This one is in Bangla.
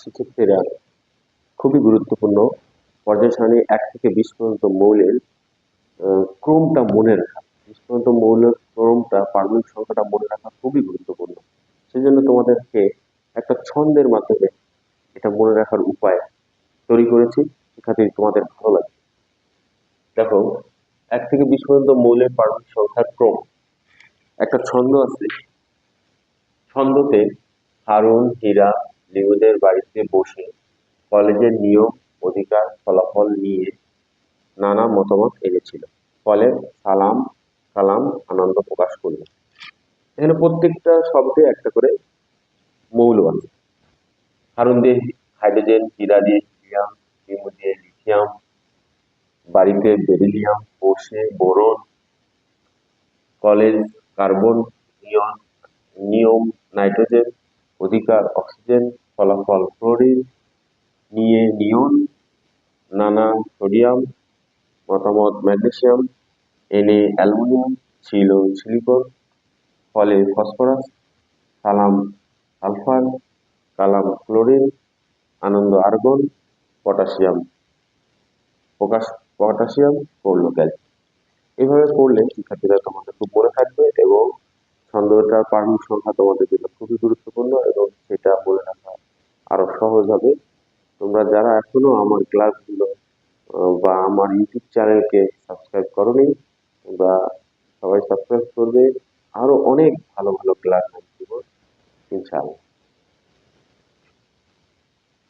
শিক্ষার্থীরা খুবই গুরুত্বপূর্ণ। পর্যায় সারণী এক থেকে বিশ পর্যন্ত মৌলের ক্রমটা মনে রাখা। বিশ পর্যন্ত মৌলের ক্রমটা পারমাণবিক সংখ্যাটা মনে রাখা খুবই গুরুত্বপূর্ণ। সেই জন্য তোমাদেরকে একটা ছন্দের মাধ্যমে এটা মনে রাখার উপায় তৈরি করেছি। শিক্ষার্থী, তোমাদের ভালো লাগে দেখো, এক থেকে বিশ পর্যন্ত মৌলের পারমাণবিক সংখ্যার ক্রম। একটা ছন্দ আছে। ছন্দতে হারুন, হীরা লিমুদের বাড়িতে বসে কলেজের নিয়ম, অধিকার, ফলাফল নিয়ে নানা মতামত এনেছিল। ফলে সালাম, কালাম, আনন্দ প্রকাশ করল। এখানে প্রত্যেকটা শব্দে একটা করে মৌল আছে হারুন দিয়ে হাইড্রোজেন হীরা দিয়ে হিলিয়াম লিমু দিয়ে লিথিয়াম, বাড়িতে বেরিলিয়াম বসে বোরন, কলেজ, কার্বন নিয়ন নিয়ম, নাইট্রোজেন অধিকার, অক্সিজেন, ফলাফল ক্লোরিন, নিয়ে নিয়ন, নানা সোডিয়াম, মতামত ম্যাগনেসিয়াম এনে অ্যালুমিনিয়াম ছিল সিলিকন, ফলে phosphorus, Salam sulphur, Kalam chlorine, Anand argon, potassium Prakash, potassium পড়ল ক্যালসিয়াম। এইভাবে করলে শিক্ষার্থীরা তোমাদের খুব মনে থাকবে এবং ছন্দটার পারমিক সংখ্যা তোমাদের জন্য খুবই গুরুত্বপূর্ণ এবং সেটা বলে রাখা আরও সহজ হবে। তোমরা যারা এখনও আমার ক্লাসগুলো বা আমার ইউটিউব চ্যানেলকে সাবস্ক্রাইব করোনি, তোমরা সবাই সাবস্ক্রাইব করবে। আরও অনেক ভালো ভালো ক্লাস আমি দেবো, ইনশাআল্লাহ।